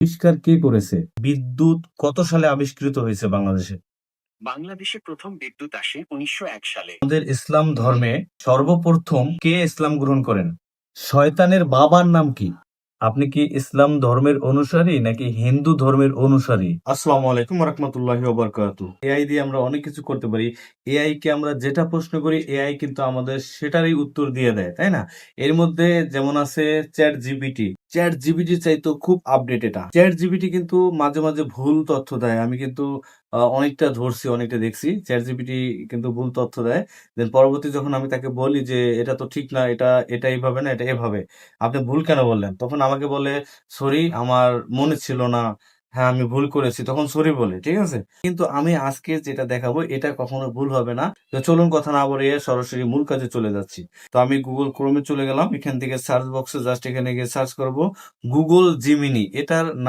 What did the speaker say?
আবিষ্কার কে করেছে? বিদ্যুৎ কত সালে আবিষ্কৃত হয়েছে বাংলাদেশে? বাংলাদেশে প্রথম বিদ্যুৎ আসে উনিশশো এক সালে। আমাদের ইসলাম ধর্মে সর্বপ্রথম কে ইসলাম গ্রহণ করেন? শয়তানের বাবার নাম কি? আপনি কি ইসলাম ধর্মের অনুসারী নাকি হিন্দু ধর্মের অনুসারী? আসসালামু আলাইকুম রহমতুল্লাহি এআই দিয়ে আমরা অনেক কিছু করতে পারি। এআই কে আমরা যেটা প্রশ্ন করি এআই কিন্তু আমাদের সেটারই উত্তর দিয়ে দেয় তাই না? এর মধ্যে যেমন আছে চ্যাট জিপিটি। চ্যাট জিবিটি চাইতো খুব আপডেট এটা চ্যাট জিবিটি কিন্তু মাঝে মাঝে ভুল তথ্য দেয়। আমি কিন্তু অনেকটা ধরছি, অনেকটা দেখছি। চ্যাট জিবিটি কিন্তু ভুল তথ্য দেয়। দেন পরবর্তী যখন আমি তাকে বলি যে, এটা তো ঠিক না, এটা এটা এইভাবে না, এটা এভাবে। আপনি ভুল কেন বললেন? তখন আমাকে বলে, সরি, আমার মনে ছিল না। হ্যাঁ আমি ভুল করেছি, তখন সরি বলে, ঠিক আছে? কিন্তু আমি আজকে যেটা দেখাবো, এটা কখনো ভুল হবে না। তো চলুন কথা না বলে সরাসরি মূল কাজে চলে যাচ্ছি। তো আমি গুগল ক্রোমে চলে গেলাম, এখান থেকে সার্চ বক্সে জাস্ট এখানে গিয়ে সার্চ করব গুগল জিমিনি এটার নাম